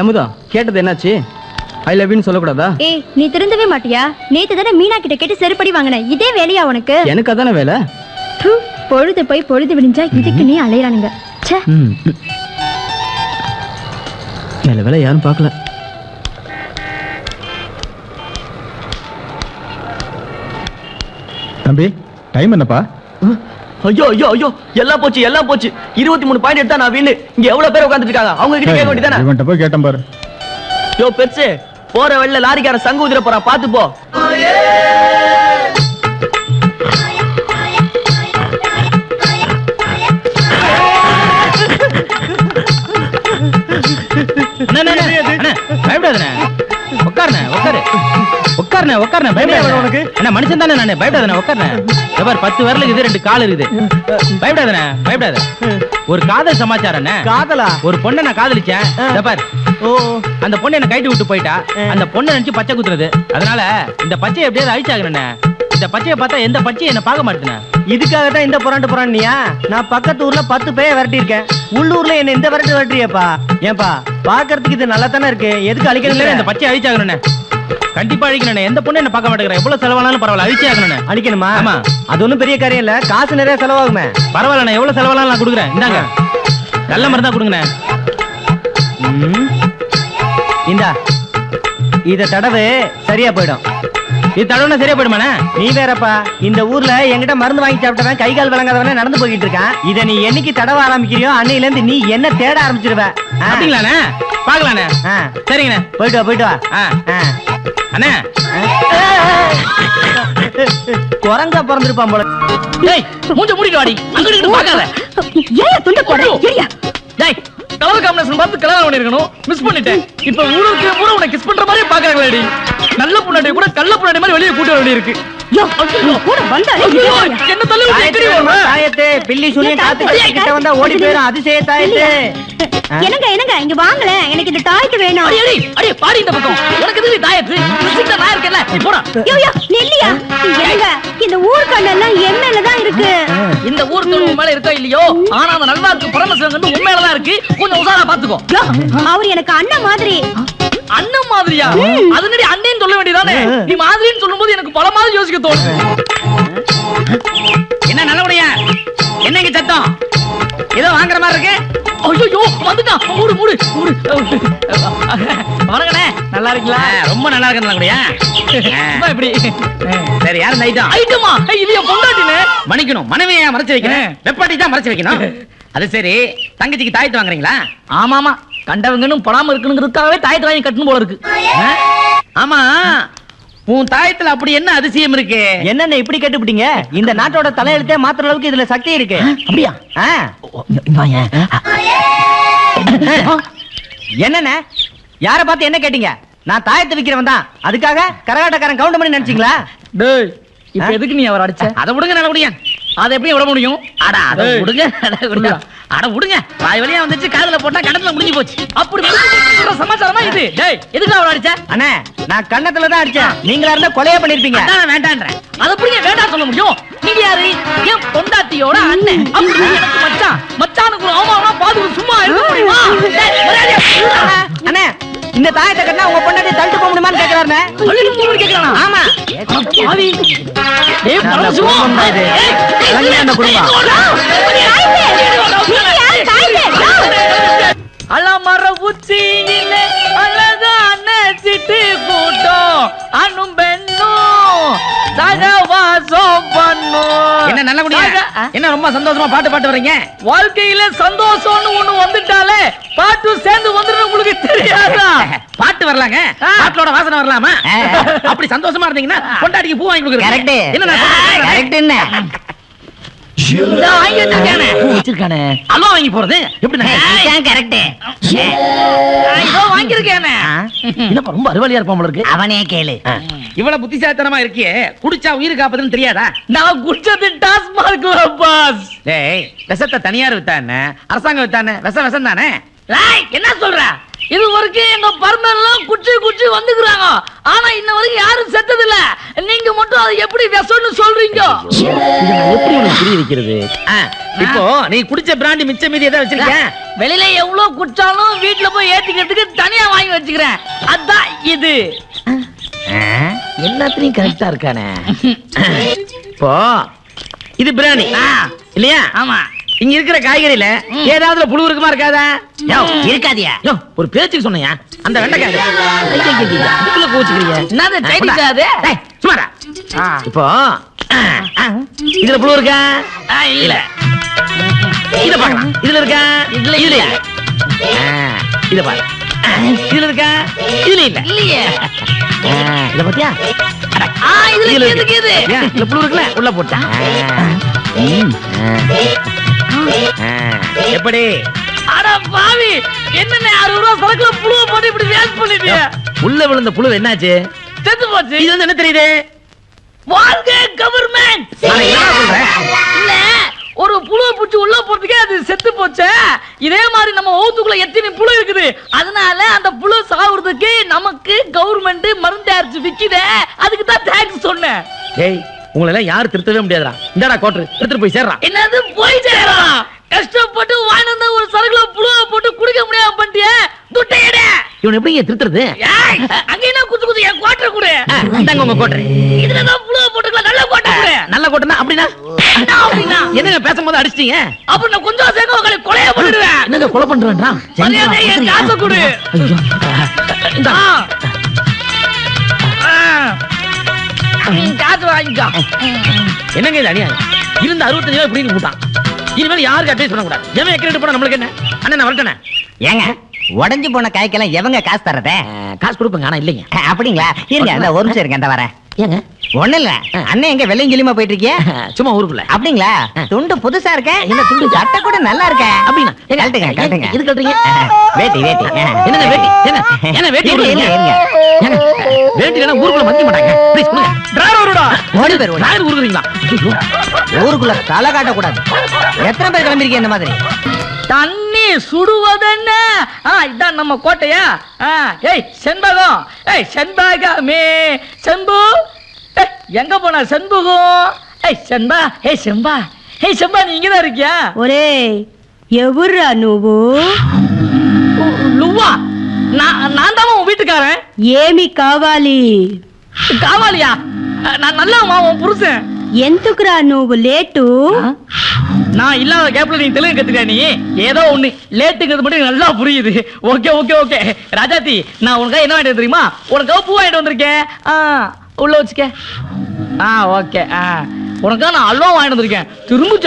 ஏமுதா கேட்டது என்னாச்சு? I love யூன்னு சொல்லக்கூடாதா? ஏய் நீ திருந்தவே மாட்டியா? நேத்து தானே மீனா கிட்ட கேட்டு செருப்படி வாங்கின. இதே வேலையா உனக்கு? எனக்கு அதானே வேலை? ப்பு, பொழுது போய் பொழுது விடிஞ்சா இதுக்கு நீ அலையறானுங்க. ச்சே. நல்ல வேலை யாரும் பார்க்கல. தம்பி டைம் என்னப்பா? ஐயோ ஐயோ ஐயோ எல்லாம் போச்சு எல்லாம் போச்சு. இருபத்தி மூணு பாயிண்ட் எடுத்தா நான் வின்னு இங்க எவ்வளவு பேர் உட்கார்ந்துட்டு இருக்காங்க அவங்க கிட்ட கேட்க வேண்டியதானே இவன்ட்ட போய் கேட்டேன் பாரு. யோ பெருசு போற வழியில லாரிக்காரன் சங்கு உதிர போறான் பாத்து போ. பயப்படாதண்ணே. உட்காருண்ணே உட்காரு. உட்காருண்ணே உட்காருண்ணே பயப்படாத. உனக்கு? என்ன மனுஷன் தானே நானு? பயப்படாதண்ணே உட்காருண்ணே. பாரு பத்து விரல் இருக்குது ரெண்டு கால் இருக்குது. பயப்படாதண்ணே பயப்படாத. ஒரு காதல் சமாச்சாரம் காதலா? ஒரு பொண்ணை நான் காதலிச்சேன். இதோ பாரு. ஓ. அந்த பொண்ணு என்ன கைட்டு விட்டு போயிட்டா. அந்த பொண்ணை நினைச்சு பச்சை குத்துறது. அதனால இந்த பச்சையை எப்படியாவது அழிச்சாகணுண்ணே. இந்த பச்சையை பார்த்தா எந்த பச்சையும் என்ன பார்க்க மாட்டேனே இதுக்காக தான் இந்த புறாண்டு புறாண்டியா நான் பக்கத்து ஊர்ல பத்து பேய விரட்டி இருக்கேன் உள்ளூர்ல என்ன இந்த விரட்டு விரட்டியப்பா. ஏன்பா? பாக்குறதுக்கு இது நல்லா தானே இருக்கு? எதுக்கு அழிக்கணும் இந்த பச்சையை அழிச்சாகணுண்ணே கண்டிப்பா அழிக்கணுண்ணே எந்த பொண்ணு என்ன பார்க்க மாட்டேங்கிறேன் எவ்வளவு செலவானாலும் பரவாயில்ல அழிச்சே ஆகணுண்ணே அழிக்கணுமா? ஆமா. அது ஒண்ணும் பெரிய காரியம் இல்ல. காசு நிறைய செலவாகுமே. பரவாயில்ல நான் எவ்வளவு செலவானாலும் நான் கொடுக்குறேன். இந்தாங்க. நல்ல மருந்தா கொடுங்கண்ணே. இந்தா. இத தடவு சரியா போயிடும். இது தடவுனா சரியா போயிடுமாண்ணே நீ வேறப்பா இந்த ஊர்ல என்கிட்ட மருந்து வாங்கி சாப்பிட்டவன் கை கால் விளங்காதவன நடந்து போய்கிட்டு இருக்கான் இத நீ என்னைக்கு தடவ ஆரம்பிக்கிறியோ அன்னையில இருந்து நீ என்ன தேட ஆரம்பிச்சிருவ. அப்படிங்களாண்ணே பாக்கலாண்ணே ஆ. சரிங்கண்ணே போயிட்டு வா போயிட்டு வா ஆ ஆ. அண்ணே குரங்கா பிறந்திருப்பான் போல டேய் மூஞ்ச மூடிட்டு வாடி அங்கிட்டு பார்க்காத ஏயா துண்ட போட ஏயா டேய் கலர் காம்பினேஷன் பார்த்து கல்யாணம் பண்ணிருக்கணும் மிஸ் பண்ணிட்டேன். இப்ப ஊருக்கு பூரா உன்னை கிஸ் பண்ற மாதிரியே பாக்குறாங்களேடி நல்ல பொண்ணாடி கூட கள்ள பொண்ணாடி மாதிரி வெளியே கூட்ட வேண்டி இருக்கு கூட என்ன தள்ளி தாயத்து பில்லி காத்து கிட்ட வந்தா ஓடி போயிடும் அதிசய தாயத்து. என்னங்க என்னங்க? இங்க வாங்கல. எனக்கு இந்த டாய்க்கு வேணும். அடி அடி அடி பாடி இந்த பக்கம். உனக்கு தாயத்து நான் இருக்கேன்ல. நீ போடா. யோ யோ நெல்லியா? இருக்கோ இல்லையோ? ஆனா அந்த நல்வாக்கு பரமசிவன் உண்மையிலதான் இருக்கு. கொஞ்சம் உசாரா பாத்துக்கோ. அவர் எனக்கு அண்ணன் மாதிரி. அண்ணன் மாதிரியா? அது நடி அண்ணன் சொல்ல வேண்டியதானே? நீ மாதிரின்னு சொல்லும்போது எனக்கு பல மாதிரி யோசிக்க தோணும். என்ன நல்லபடியா? என்னங்க சத்தம்? ஏதோ வாங்குற மாதிரி இருக்கு. ஐயோ வந்துட்டான். மூடு மூடு மூடு. வணக்கண்ணே நல்லா இருக்கீங்களா? ரொம்ப நல்லா இருக்கு நல்லபடியா சும்மா இப்படி. சரி யாரும் இந்த ஐட்டம்? என் பொண்டாட்டினே. மன்னிக்கணும். மனைவியை மறைச்சு வைக்கணும். வெப்பாட்டி தான் மறைச்சு வைக்கணும். அது சரி. தங்கச்சிக்கு தாயத்து வாங்குறீங்களா? ஆமா ஆமா கண்டவங்கன்னு படாம இருக்கணுங்கிறதுக்காகவே தாயத்தை வாங்கி கட்டணும் போல இருக்கு? ஆமா. உன் தாயத்துல அப்படி என்ன அதிசயம் இருக்கு? என்னென்ன இப்படி கேட்டுப்பிட்டீங்க? இந்த நாட்டோட தலையெழுத்தே மாத்துற அளவுக்கு இதுல சக்தி இருக்கு. அப்படியா? ஆ. என்னண்ணே யார பார்த்து என்ன கேட்டீங்க? நான் தாயத்தை விக்கிறவன் தான். அதுக்காக கரகாட்டக்காரன் கவுண்ட் பண்ணி நினைச்சீங்களா? டேய் இப்ப எதுக்கு நீ அவர் அடிச்ச? அதை விடுங்க நல்லபடியா அதை எப்படி விட முடியும்? அட அட ஏய். விடுங்க அட விடுங்க. வாய் வழியா வந்துச்சு காதுல போட்டா கடத்துல முடிஞ்சு போச்சு. அப்படி சமாச்சாரமா இது? டேய் எதுக்கு அவர் அடிச்ச? அண்ணே நான் கண்ணத்துல தான் அடிச்சேன். நீங்களா இருந்தா கொலையே பண்ணிருப்பீங்க. அதான் வேண்டான்றேன். அத எப்படி வேண்டாம் சொல்ல முடியும். நீங்க யாரு? என் பொண்டாட்டியோட அண்ணன். அப்படி எனக்கு மச்சான். மச்சானுக்கு ஒரு அவமானமா பாதுக்கு சும்மா இருக்க முடியுமா. அண்ணே இந்த தாயத்தை கட்டினா உங்க பொண்டாட்டி தள்ளிட்டு போக முடியுமான்னு கேக்குறாருண்ணே. கேக்குறானா? ஆமா. அலமர உச்சியிலே அழகான சிட்டு கூட்டம் அண்ணும் பெண்ணும் சகவாசம் பண்ணும் என்ன நல்லபடியா சக- ஆ? என்ன ரொம்ப சந்தோஷமா பாட்டு பாட்டு வர்றீங்க? வாழ்க்கையில சந்தோஷம்னு ஒண்ணு வந்துட்டாலே பாட்டு சேர்ந்து வந்துடும் உங்களுக்கு தெரியாதா? பாட்டு வரலாங்க. பாட்டோட வாசனை வரலாமா? அப்படி சந்தோஷமா இருந்தீங்கன்னா பொண்டாட்டிக்கு பூ வாங்கி கொடுக்குறேன் என்ன நான் சொல்றேன்? வச்சிருக்கானே. அல்வா வாங்கி போறது? எப்படி வாங்கியிருக்கேனே. என்னப்பா ரொம்ப அறிவாளியா இருப்பான் இருக்கு. அவனே கேளு. இவ்வளவு புத்திசாலித்தனமா இருக்கியே. குடிச்சா உயிர் காப்பதுன்னு தெரியாதா? நான் குடிச்சது டாஸ்மார்க்ல பாஸ். டேய் விஷத்தை தனியார் வித்தா என்ன? அரசாங்கம் வித்தா என்ன? விஷம் விஷம் தானே? என்ன சொல்ற? வரைக்கும் எங்க பர்மனெல்லாம் குச்சி குச்சி வந்துக்கிறாங்க. ஆனா இன்ன வரைக்கும் யாரும் செத்தது இல்ல நீங்க மட்டும் அதை எப்படி விஷம்னு சொல்றீங்க? எப்படி உனக்கு புரிய வைக்கிறது? இப்போ நீ குடிச்ச பிராண்டி மிச்ச மீதி ஏதாவது வச்சிருக்க வெளியில எவ்வளவு குடிச்சாலும் வீட்டுல போய் ஏத்திக்கிறதுக்கு தனியா வாங்கி வச்சுக்கிறேன். அதான் இது. எல்லாத்துலயும் கரெக்டா இருக்கானே. இப்போ இது பிராணி இல்லையா? ஆமா. இங்க இருக்கிற காய்கறியில ஏதாவது புழு இருக்குமா இருக்காதா இருக்காதியா ஒரு பேச்சுக்கு சொன்னையா அந்த வெண்டைக்காய் கோச்சுக்கிறீங்க ஆ. இப்போ இதுல புழு இருக்கா இல்ல இத பார்க்கலாம் இதுல இருக்கா இதுல இதுல இல்ல. இல்ல ஆ, இத பாரு இதுல இருக்கா இதுல இல்ல இல்லையே இத பாத்தியா இதுல இருக்குல்ல உள்ள போட்டேன் எப்படி? அட பாவி என்னண்ணே அறுபது ரூபா சரக்குல புழுவ போட்டு இப்படி வேஸ்ட் பண்ணிட்டிய? உள்ள விழுந்த புழு என்னாச்சு? செத்து போச்சு. இது வந்து என்ன தெரியுது? வாழ்க கவர்மெண்ட் என்ன இல்ல ஒரு புழு பூச்சி உள்ள போறதுக்கே அது செத்து போச்சே. இதே மாதிரி நம்ம ஓத்துக்குள்ள எத்தனை புழு இருக்குது? அதனால அந்த புழு சாகுறதுக்கு நமக்கு கவர்மெண்ட் மருந்து தயாரிச்சு விக்குதே. அதுக்கு தான் தேங்க்ஸ் சொன்னேன். உங்களை எல்லாம் யாரும் திருத்தவே முடியாதுடா. இந்தாடா கோட்டர் எடுத்துட்டு போய் சேர்றான் என்னது போய் சேரலாம் கஷ்டப்பட்டு வாங்கி வந்த ஒரு சரக்குல புழுவ போட்டு குடிக்க முடியாம பண்ணிட்டியே? துட்டையட இவன் எப்படி திருத்துறது? அங்க என்ன குத்து குத்து? என் குவாட்டர் கொடு. இந்தாங்க உங்க கோட்டர் இதுல தான் புழுவ போட்டுக்கலாம் நல்ல குவாட்டர் கொடு. நல்ல கோட்டர்னா அப்படின்னா? அப்படின்னா? என்னங்க பேசும்போது அடிச்சிட்டீங்க? அப்ப நான் கொஞ்சம் சேர்க்க உங்களை கொலைய பண்ணிடுவேன் என்னங்க கொலை பண்றான் மரியாதை என் காசை கொடு. நீ காசு வாங்கிக்கோ. என்னங்க இது அநியாயம்? இருந்த அறுபத்தஞ்சு ரூபாய் இப்படின்னு போட்டான் இனிமேல் யாருக்கு அட்வைஸ் பண்ணக்கூடாது? எவன் எக்கரெட் பண்ண நம்மளுக்கு என்ன? அண்ணன் நான் வரட்டேனே? ஏங்க உடைஞ்சு போன காய்க்கெல்லாம் எவங்க காசு தரதே காசு கொடுப்பேங்க ஆனா இல்லைங்க. அப்படிங்களா? இருங்க இந்த ஒரு நிமிஷம் இருங்க இந்த வரேன். ஏங்க? ஒண்ணு இல்ல. அண்ணன் எங்க வெள்ளையும் கிளியுமா போயிட்டு இருக்கிய சும்மா ஊருக்குள்ள அப்படிங்களா? துண்டு புதுசா இருக்க. என்ன துண்டு? சட்டை கூட நல்லா இருக்க. அப்படின்னா கழட்டுங்க கழட்டுங்க. எது கழட்டுறீங்க? வேட்டி வேட்டி. என்னங்க வேட்டி? என்ன? என்ன வேட்டி. ஏங்க, வேட்டி இல்லைன்னா ஊருக்குள்ள மதிக்க மாட்டாங்க. ப்ளீஸ் கொடுங்க டிரைவர் வருடா ஓடி ஓடி. டிரைவர் ஊருக்குறீங்களா? ஊருக்குள்ள தலை காட்டக்கூடாது. எத்தனை பேர் கிளம்பிருக்கீங்க இந்த மாதிரி? தண்ணி சுடுவதென்ன ஆ இதான் நம்ம கோட்டையா ஆ ஏய் செண்பகம் ஏய் செண்பகமே செம்பு ஏய், எங்க போன செண்பகம் ஏய் செண்பா ஏய் செம்பா ஏய் செம்பா நீ இங்கதான் இருக்கியா ఒరే ఎవర్రా నువ్వు உ- லுவா நான் நான் தான் உன் வீட்டுக்காரன் ఏమి కావాలి காவாலியா அஹ், நான் நல்லவமா உன் புருஷன் ఎందుకురా నువ్వు లేటు நான் இல்லாத கேப்ல நீ தெலுங்கு கத்துக்க நீ. ஏதோ ஒண்ணு லேட்டுங்கிறது மட்டும் நல்லா புரியுது. ஓகே ஓகே ஓகே ராஜாத்தி நான் உனக்காக என்ன வாங்கிட்டு தெரியுமா? உனக்காக பூ வாங்கிட்டு வந்திருக்கேன். ஆ உள்ள வச்சுக்க. ஆ ஓகே ஆ. உனக்காக நான் அல்வா வாங்கிட்டு வந்திருக்கேன். திரும்ப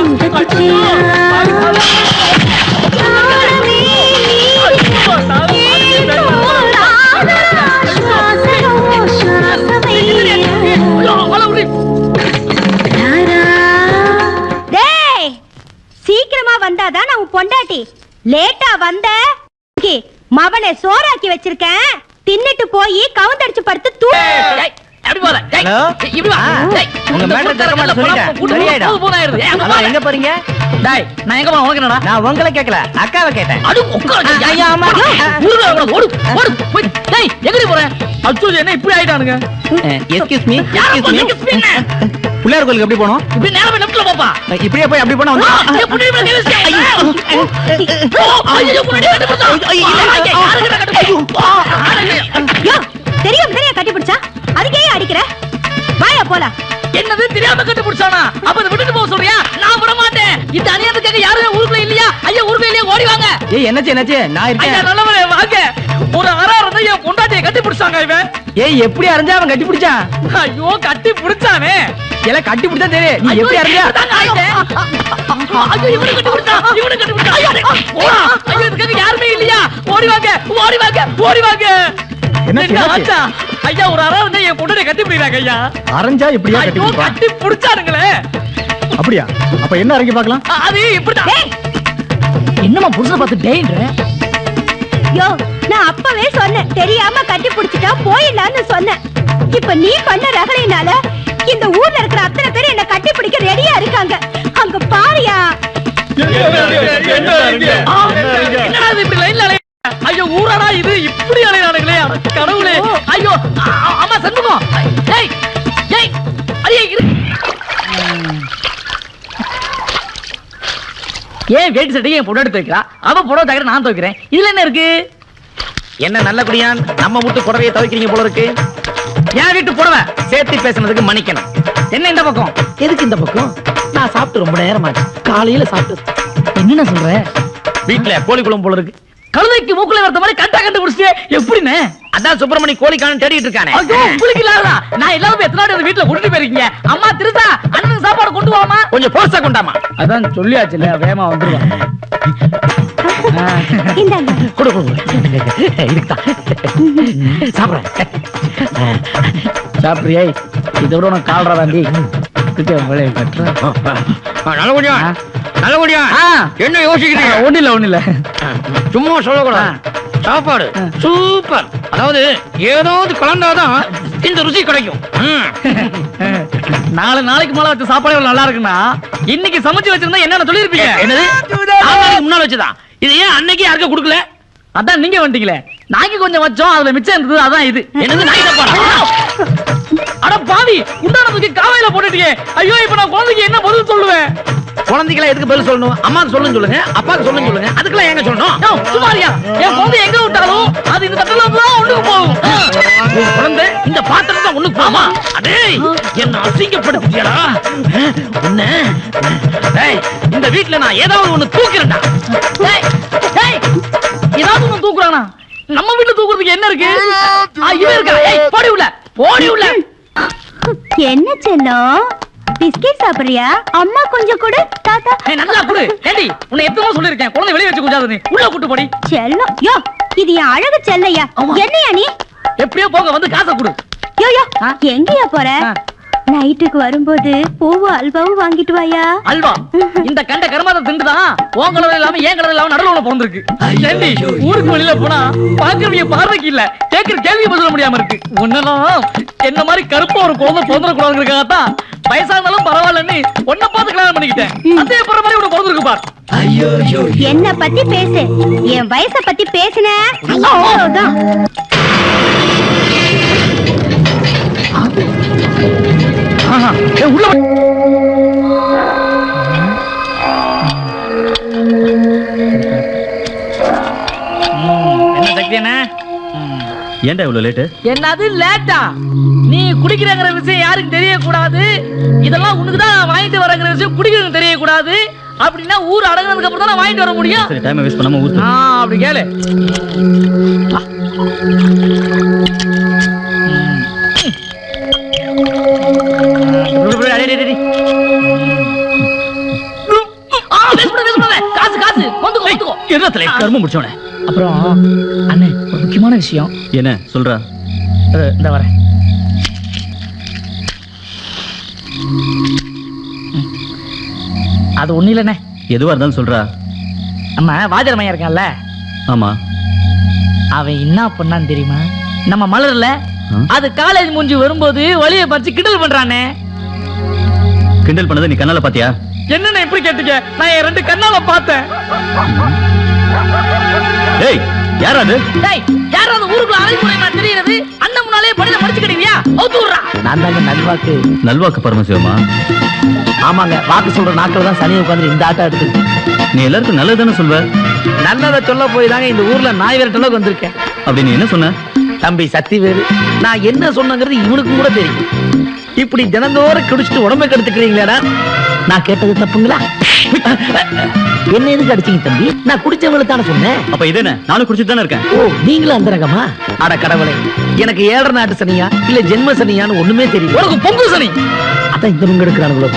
சும்மா பாட்டு சீக்கிரமா வந்தாதான் நான் உன் பொண்டாட்டி. லேட்டா வந்த மவனை சோறாக்கி வச்சிருக்கேன். தின்னுட்டு போய் கவுந்தடிச்சு படுத்து தூ அப்படி போல. இப்படி வா. உங்க மேட்டர் கூட்டத்துல தரமாட்ட சொல்லிட்டேன். சரியாயிடும். எங்க போறீங்க டேய், நான் எங்க போறேன் உனக்கு என்னடா நான் உங்களை கேட்கல அக்காவை கேட்டேன் அடு உட்காரு. ஆ, ஐயா, ஆமா. ஊருல எவ்வளவு? ஓடு, ஓடு, போய். டேய், எங்கடி போற? அச்சோ, என்ன இப்படி ஆயிட்டானுங்க? மீ? பிள்ளையார் கோயிலுக்கு எப்படி போனோம் இப்படி நேரமே போப்பா. இப்படியே போய் அப்படி போனா வந்து ஐயோ. ஐயா, போலாம் என்னது? தெரியாம கட்டி பிடிச்சானா? அப்ப இதை விட்டுட்டு போக சொல்றியா? நான் விட மாட்டேன் இந்த அநியாயத்துக்காக யாரும் ஊருக்குள்ள இல்லையா? ஐயா ஊருக்குள்ள இல்லையா? ஓடி வாங்க. ஏய் என்னாச்சு என்னாச்சு? நான் இருக்கேன். நல்லவரே வாங்க. ஒரு அரா இருந்தா என் பொண்டாட்டியை கட்டி பிடிச்சாங்க இவன். ஏய் எப்படி அறிஞ்சா அவன் கட்டி பிடிச்சான் ஐயோ கட்டி பிடிச்சானே. எல்லாம் கட்டி பிடிச்சா தெரியும் நீ எப்படி ஆயிட்டேன். ஐயோ இவனு கட்டி பிடிச்சான் இவனு கட்டி பிடிச்சான் ஐயோ, டேய், போடா. ஐயோ இதுக்காக யாருமே இல்லையா? ஓடி வாங்க ஓடி வாங்க ஓடி வாங்க. என்னாச்சு, எங்க என்னாச்சு? ஆச்சா? ஐயா ஒரு அரா இருந்தா என் பொண்டாட்டியை கட்டி பிடிக்கிறாங்க ஐயா. அரைஞ்சா இப்படியா கட்டி ஐயோ பிடிப்பான் கட்டி பிடிச்சானுங்களே. அப்படியா? அப்ப என்ன இறங்கி பார்க்கலாம்? அ- அது இப்படிதான். என்னம்மா புருஷனை பார்த்து டேய்ன்ற? யோ நான் அப்பவே சொன்னேன். தெரியாம கட்டி பிடிச்சிட்டா போயிடலான்னு சொன்னேன். இப்ப நீ பண்ண ரகளையினால இந்த ஊர்ல இருக்கிற அத்தனை பேர் என்ன கட்டி பிடிக்க ரெடியா இருக்காங்க. அங்க பாரியா? என்னடா இப்படி லைன்ல ஐயோ ஊராடா இது. இப்படி அலையானுங்களே கடவுளே. ஐயோ ஆ, ஆ, அம்மா சண்முகம் ஏய் ஏய் இரு. ஏன் வேட்டி சட்டையை என் பொண்ணு எடுத்து வைக்கிறா? அவ புடவை தவிர நான் துவைக்கிறேன். இதுல என்ன இருக்கு? என்ன நல்ல குடியான்? நம்ம வீட்டு புடவையை துவைக்கிறீங்க போல இருக்கு. என் வீட்டு புடவை. சேர்த்து பேசுனதுக்கு மன்னிக்கணும். என்ன இந்த பக்கம்? எதுக்கு இந்த பக்கம்? நான் சாப்பிட்டு ரொம்ப நேரமாச்சு. காலையில சாப்பிட்டு என்னென்ன சொல்ற? வீட்டுல கோழி குழம்பு போல இருக்கு. கழுதைக்கு மூக்குல வரத்த மாதிரி கண்டா கண்டுபிடிச்சிட்டு எப்படின்னு அதான் சுப்பிரமணி கோழிக்கான தேடிட்டு இருக்கானே. ஐயோ உங்களுக்கு இல்லாததா? நான் எல்லாரும் எத்தனை நாள் வீட்டுல கூட்டிட்டு போயிருக்கீங்க? அம்மா திருத்தா அண்ணனுக்கு சாப்பாடு கொண்டு வாமா கொஞ்சம் போர்ஸா கொண்டாமா அதான் சொல்லியாச்சுல வேகமா வந்துருவா. இந்தாங்க. கொடு கொடு இதுக்குதான் சாப்பிடுறேன் சாப்பிடுறியே? இதை விட உனக்கு கால்ரா தாண்டி வேலையை கட்டுறேன் நல்ல குடியா. நல்ல குடியா ஆ. என்ன யோசிக்கிறீங்க? ஒண்ணு இல்ல ஒண்ணு இல்ல சும்மா சொல்லக்கூடாது. சாப்பாடு சூப்பர். அதாவது ஏதாவது கலந்தாதான் இந்த ருசி கிடைக்கும். நாலு நாளைக்கு மேல வச்ச சாப்பாடு நல்லா இருக்குன்னா இன்னைக்கு சமைச்சு வச்சிருந்தா என்னென்ன சொல்லிருப்பீங்க என்னது? முன்னால வச்சுதான். இது ஏன் அன்னைக்கு யாருக்கும் கொடுக்கல? அதான் நீங்க வந்துட்டீங்களே. நாங்க கொஞ்சம் வச்சோம் அதுல மிச்சம் இருந்தது அதான் இது. என்னது நாய் அட பாவி உண்டானதுக்கு காவையில போட்டுட்டீங்க. ஐயோ இப்ப நான் குழந்தைக்கு என்ன பதில் சொல்லுவேன்? குழந்தைகளை எதுக்கு பதில் சொல்லணும்? அம்மாக்கு சொல்லுன்னு சொல்லுங்க அப்பாக்கு சொல்லுன்னு சொல்லுங்க. அதுக்கெல்லாம் ஏங்க சொல்லணும்? சுமாரியா என் குழந்தை எங்க விட்டாலும் அது இந்த தட்டில தான் ஒண்ணுக்கு போகும். குழந்தை இந்த பாத்திரம் தான் ஒண்ணுக்கு போமா அடே என்ன அசிங்கப்படுத்திட்டியடா? உன்ன டேய் இந்த வீட்ல நான் ஏதாவது ஒண்ணு தூக்கிறேன்டா டேய், டேய், ஏதாவது ஒண்ணு தூக்குறானா? நம்ம வீட்டுல தூக்குறதுக்கு என்ன இருக்கு? ஆ, இவன் இருக்கா? ஏய் போடி உள்ள போடி உள்ள. என்ன செல்லம்? பிஸ்கெட் சாப்பிடுறியா? அம்மா கொஞ்சம் கொடு. தாத்தா. ஏய், நல்லா குடு. ஏண்டி உன்னை எத்தனை சொல்லிருக்கேன் குழந்தை வெளிய வச்சு குஞ்சாத நீ உள்ள கூட்டு போடி. செல்லம். யோ இது என் அழகு செல்லையா? என்னையா நீ? எப்படியோ போக வந்து காசை கொடு. யோ யோ? எங்கயா போற. நைட்டுக்கு வரும்போது பூவும் அல்வாவும் வாங்கிட்டு வாயா? அல்வா? இந்த கண்ட கருமாதை திண்டுதான் உன் கலர் இல்லாம ஏன் கலர் இல்லாம நடுவுல பிறந்திருக்கு. ஏண்டி ஊருக்கு வெளியில போனா பாக்குறவங்க பார்வைக்கு இல்ல. கேக்குற கேள்வி பதில் முடியாம இருக்கு. ஒன்னெல்லாம் என்ன மாதிரி கருப்பா ஒரு குழந்தை பிறந்திருக்கூடாதுக்காகத்தான் வயசானாலும் பரவாயில்லன்னு உன்னை பார்த்து கல்யாணம் பண்ணிக்கிட்டேன். அதே போற மாதிரி உனக்கு பிறந்திருக்கு பார். என்ன பத்தி பேசு. என் வயச பத்தி பேசுன. உள்ள ஏன்டா இவ்வளவு லேட்டு என்னது லேட்டா நீ குடிக்கிறங்கிற விஷயம் யாருக்கும் தெரியக்கூடாது. இதெல்லாம் உனக்கு தான் வாங்கிட்டு வரங்கிற விஷயம் குடிக்கிறது தெரியக்கூடாது. அப்படின்னா ஊர் அடங்குனதுக்கு அப்புறம் தான் வாங்கிட்டு வர முடியும். சரி டைம் வேஸ்ட் பண்ணாம ஊத்து ஆ அப்படி கேளு. காசு காசு வந்துக்கோ வந்துக்கோ என்னத்துல கர்மம் முடிச்சவனே. அப்புறம் அண்ணே ஒரு முக்கியமான விஷயம். என்ன சொல்றா. இந்த வரேன். அது ஒண்ணு இல்லைண்ணே. எதுவா இருந்தாலும் சொல்றா. நம்ம வாஜர் மையம் இருக்கான்ல. ஆமா. அவன் என்ன பண்ணான்னு தெரியுமா? நம்ம மலர்ல? அது காலேஜ் முடிஞ்சு வரும்போது வழியை பறிச்சு கிண்டல் பண்றானே. கிண்டல் பண்ணதை நீ கண்ணால பாத்தியா? என்னண்ணே இப்படி கேட்டீங்க? நான் என் ரெண்டு கண்ணால பார்த்தேன். டேய் யாரா அது டேய் யாராவது ஊருக்குள்ள அரைமுறைமா தெரியுறது அண்ணன் முன்னாலே படியில படிச்சுக்கிட்டீங்க அவுத்து விடுறா நான் தாங்க நல்வாக்கு. நல்வாக்கு பரமசிவமா? ஆமாங்க வாக்கு சொல்ற நாட்கள் தான் சனியை உட்காந்து இந்த ஆட்டம் எடுத்து நீ எல்லாருக்கும் நல்லது தானே சொல்வ? நல்லதை சொல்ல போய் தாங்க இந்த ஊர்ல நாய் விரட்ட அளவுக்கு வந்திருக்கேன். அப்படி நீ என்ன சொன்ன? தம்பி சத்திவேலு நான் என்ன சொன்னங்கிறது இவனுக்கும் கூட தெரியும். இப்படி தினந்தோறும் குடிச்சிட்டு உடம்பை கெடுத்துக்கிறீங்களேடா? நான் கேட்டது தப்புங்களா? என்ன எதுக்கு அடிச்சீங்க தம்பி? நான் குடிச்சவங்களுக்கு தானே சொன்னேன். அப்ப இது என்ன? நானும் குடிச்சிட்டு தானே இருக்கேன். ஓ நீங்களும் அந்த ரகமா? அட கடவுளே எனக்கு ஏழரை நாட்டு சனியா இல்ல ஜென்ம சனியான்னு ஒண்ணுமே தெரியல உனக்கு பொங்கு சனி! அதான் இந்த பங்கு எடுக்கிறானுங்களோ?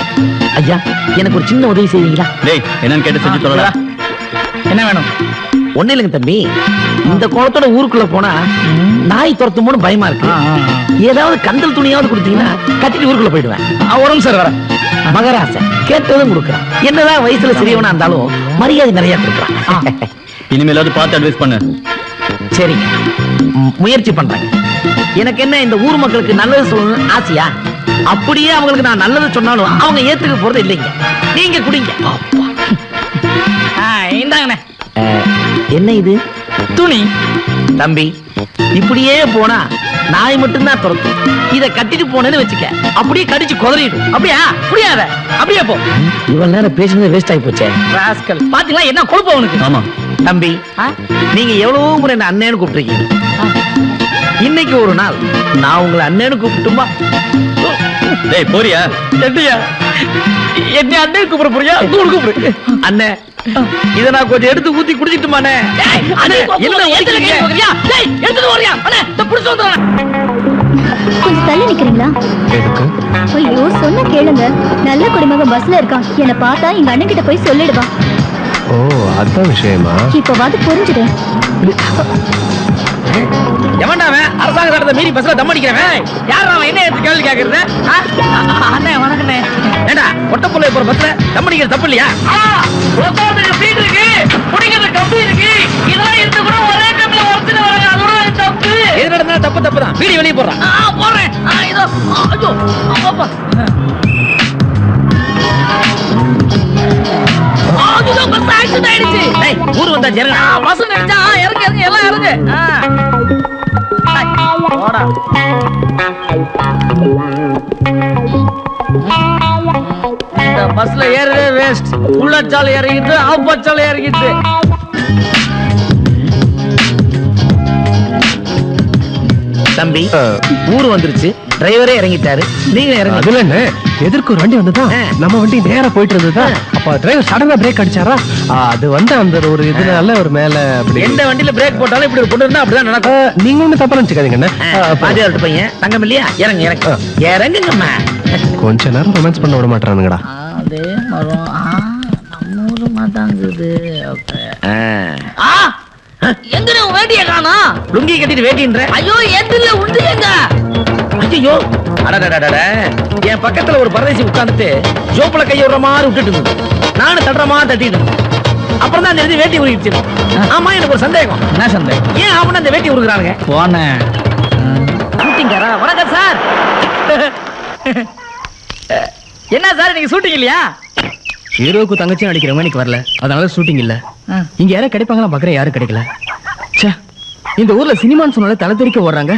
ஐயா எனக்கு ஒரு சின்ன உதவி செய்வீங்களா? டேய் என்னன்னு கேட்டு செஞ்சு சொல்லடா என்ன வேணும்? ஒண்ணு இல்லைங்க தம்பி. இந்த குளத்தோட ஊருக்குள்ள போனா நாய் துரத்தும் போது பயமா இருக்கு. ஏதாவது கந்தல் துணியாவது கொடுத்தீங்கன்னா கட்டிட்டு ஊருக்குள்ள போயிடுவேன். உடம்பு சார் வரேன் மகராசன் கேட்டதும் கொடுக்குறான். என்னதான் வயசுல சிறியவனா இருந்தாலும் மரியாதை நிறைய கொடுக்குறான். இனிமேலாவது பார்த்து அட்வைஸ் பண்ணு. ம், முயற்சி பண்றேங்க எனக்கு என்ன இந்த ஊர் மக்களுக்கு நல்லது சொல்லணும்னு ஆசையா? அப்படியே அவங்களுக்கு நான் நல்லது சொன்னாலும் அவங்க ஏத்துக்க போறது இல்லைங்க. நீங்க குடிங்க. இந்தாங்கண்ணே. என்ன இது? துணி. தம்பி இப்படியே போனா நாய் மட்டும்தான் துரத்தும். இத கட்டிட்டு போனேன்னு வச்சுக்க. அப்படியே கடிச்சு குதறிடும். அப்படியா? புரியாத. அப்படியே போ. இவ்வளவு நேரம் பேசுனது வேஸ்ட் ஆகி போச்சே. ராஸ்கல் பாத்தீங்களா? என்ன கொழுப்பு அவனுக்கு ஆமா. தம்பி? நீங்க எவ்வளவு முறை என்ன அண்ணேன்னு கூப்பிட்டுருக்கீங்க. இன்னைக்கு ஒரு நாள் நான் உங்களை அண்ணேன்னு கூப்பிட்டுமா? டேய் போறியா? என்னையா? என்ன அண்ணன் கூப்பிட போறியா? தூள் கூப்பிடு. அண்ணே இத நான் கொஞ்சம் எடுத்து ஊத்தி குடிச்சிட்டுமாண்ணே. அண்ணே என்ன ஒதுக்கிறீங்க? கொஞ்சம் தள்ளி நிக்கிறீங்களா? ஐயோ சொன்ன கேளுங்க. நல்ல குடிமகன் பஸ்ல இருக்கான். என்ன பார்த்தா எங்க அண்ணன் கிட்ட போய் சொல்லிடுவா ஓ அதான் விஷயமா? இப்பவாது புரிஞ்சுடு எவன்டா அவன்? அரசாங்க சட்டத்தை மீறி பஸ்ல தம் அடிக்கிறவன்? யார் அவன்? என்ன எடுத்து கேள்வி கேக்குறது? அண்ணே வணக்கண்ணே. ஏண்டா ஒட்டப்புள்ள போற பஸ்ல தம் அடிக்கிறது தப்பு இல்லையா? ஆ, உட்கார்ந்துட்டு இருக்கு குடிக்கிறது கம்பி இருக்கு. இதெல்லாம் இருந்து கூட ஒரே கம்பில ஒருத்தர் வராங்க. அதோட தப்பு. எது நடந்தாலும் தப்பு தப்பு தான். வீடு வெளியே போடுறான் ஆ, போடுறேன். இதோ. ஐயோ. அப்பா. ஊர் வந்தா ஜனங்க ஆ, பஸ் நினைச்சா இறங்கு இறங்கு எல்லாம் இறங்கு. போடா இந்த பஸ்ல ஏறவே வேஸ்ட் உள்ளச்சாலை இறங்கிட்டு ஆப்பச்சாலை இறங்கிட்டு. தம்பி ஊர் வந்துருச்சு. டிரைவரே இறங்கிட்டாரு. நீங்க இறங்க அதுல என்ன? எதிர்க்கு ஒரு வண்டி வந்ததா? ஆ. நம்ம வண்டி நேரா போயிட்டு இருந்ததா? அப்ப டிரைவர் சடனா பிரேக் அடிச்சாரா? அது வந்து அந்த ஒரு இதனால ஒரு மேல அப்படி. எந்த வண்டியில பிரேக் போட்டாலும் இப்படி ஒரு பொண்ணு இருந்தா அப்படிதான் நடக்கும். நீங்க ஒண்ணு தப்பா நினைச்சுக்காதீங்க அண்ணே. ஆ, அப்ப பாதியார் பையன். தங்கம் இல்லையா? இறங்கு இறங்கு. இறங்குங்கம்மா. கொஞ்ச நேரம் ரொமான்ஸ் பண்ண விட மாட்டானுங்கடா. அதே மரம். ஆ, நம்ம ஊரு மாதாங்குது ஆ. ஆ! எங்க உன் வேட்டிய காணா லுங்கி கட்டிட்டு வேட்டின்ற. ஐயோ எந்திரில உண்டு எங்க? ஐயோ அடடடடட. என் பக்கத்துல ஒரு பரதேசி உட்கார்ந்துட்டு ஜோப்புல கைய விடுற மாதிரி விட்டுட்டு நானும் தட்டுற மாதிரி தட்டிட்டு அப்புறம் தான் அந்த வேட்டி உருகிடுச்சு. ஆமா எனக்கு ஒரு சந்தேகம். என்ன சந்தேகம்? ஏன் அவன அந்த வேட்டி உருகுறானுங்க போனேன் வணக்கம் சார். என்ன சார் நீங்க ஷூட்டிங் இல்லையா? ஹீரோக்கு தங்கச்சி நடிக்கிறவங்க இன்னைக்கு வரல. அதனால ஷூட்டிங் இல்ல. இங்க யாரும் கிடைப்பாங்களா பாக்குறேன் யாரும் கிடைக்கல. ச்சே இந்த ஊர்ல சினிமான்னு சொன்னாலே தலை தெறிக்க ஓடுறாங்க.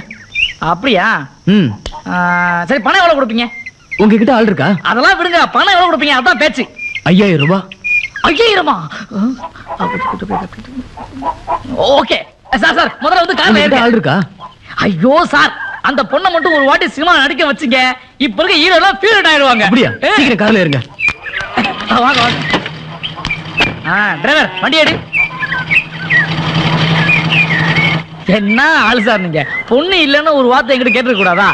அப்படியா? ம். சரி பணம் எவ்வளவு கொடுப்பீங்க? உங்ககிட்ட ஆள் இருக்கா? அதெல்லாம் விடுங்க பணம் எவ்வளவு கொடுப்பீங்க? அதான் பேச்சு. ஐயாயிரம் ரூபாய் ஐயாயிரமா? ஓகே. சார் சார் முதல்ல வந்து உங்ககிட்ட ஆள் இருக்கா? ஐயோ சார் அந்த பொண்ணை மட்டும் ஒரு வாட்டி சினிமா நடிக்க வச்சுங்க. இப்ப இருக்க ஹீரோ எல்லாம் ஃபீல்ட் ஆயிடுவாங்க. அப்படியா? சீக்கிரம் கார்ல இருங்க வாங்க வாங்க ஆ டிரைவர் வண்டி எடு. என்ன ஆளு சார் நீங்க? பொண்ணு இல்லைன்னு ஒரு வார்த்தை எங்கிட்ட கேட்டுக்க கூடாதா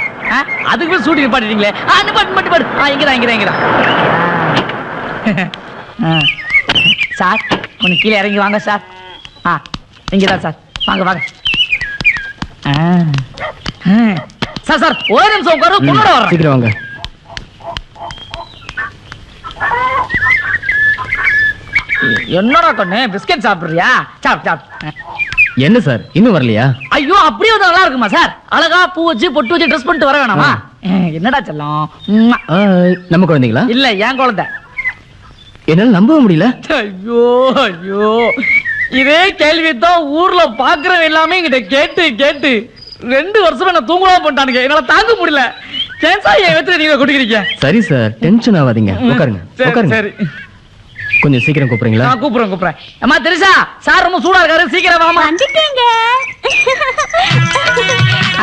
அதுக்கு போய் சூட்டி நிப்பாட்டிட்டீங்களே? ஆ நிப்பாட்டு நிப்பாட்டு நிப்பாட்டு. ஆ இங்கதான் ஆ. ஆ. சார் கொஞ்சம் கீழே இறங்கி வாங்க சார் ஆ இங்கதான் சார் வாங்க வாங்க. சார் சார் ஒரே நிமிஷம் உட்காரு பொண்ணோட வர்றேன். சீக்கிரம் வாங்க. என்னடா கண்ணு? பிஸ்கட் சாப்பிடுறியா? சாப் சாப். என்ன சார்? இன்னும் வரலையா? ஐயோ அப்படியே வந்து நல்லா இருக்குமா சார்? அழகா பூ வச்சு பொட்டு வச்சு ட்ரெஸ் பண்ணிட்டு வர வேணாமா? என்னடா செல்லம்? நம்ம குழந்தைங்களா? இல்ல என் குழந்தை. என்னால நம்பவே முடியல. ஐயோ ஐயோ. இதே கேள்வி தான் ஊர்ல பாக்குறவன் எல்லாமே என்கிட்ட கேட்டு கேட்டு. ரெண்டு வருஷமா என்ன தூங்கலாம் பண்ணிட்டானுங்க என்னால தாங்க முடியல. கேன்சா என் வச்சு நீங்க குடிக்கிறீங்க. சரி சார். டென்ஷன் ஆகாதீங்க. உட்காருங்க. உட்காருங்க. சரி. கொஞ்சம் சீக்கிரம் கூப்பிடுறீங்களா? நான் கூப்பிடுறேன் கூப்பிடுறேன். அம்மா தெரிசா சார் ரொம்ப சூடா இருக்காரு சீக்கிரம் வாமா வந்துட்டேங்க.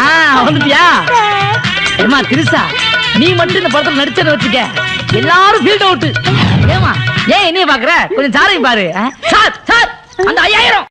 ஆ வந்துட்டியா? ஏமா திரிசா நீ மட்டும் இந்த படத்துல நடிச்சத வச்சுக்க. எல்லாரும் ஃபீல்ட் அவுட் ஏமா ஏன் என்னைய பாக்குற கொஞ்சம் சாரையும் பாரு? சார் சார் அந்த ஐயாயிரம்.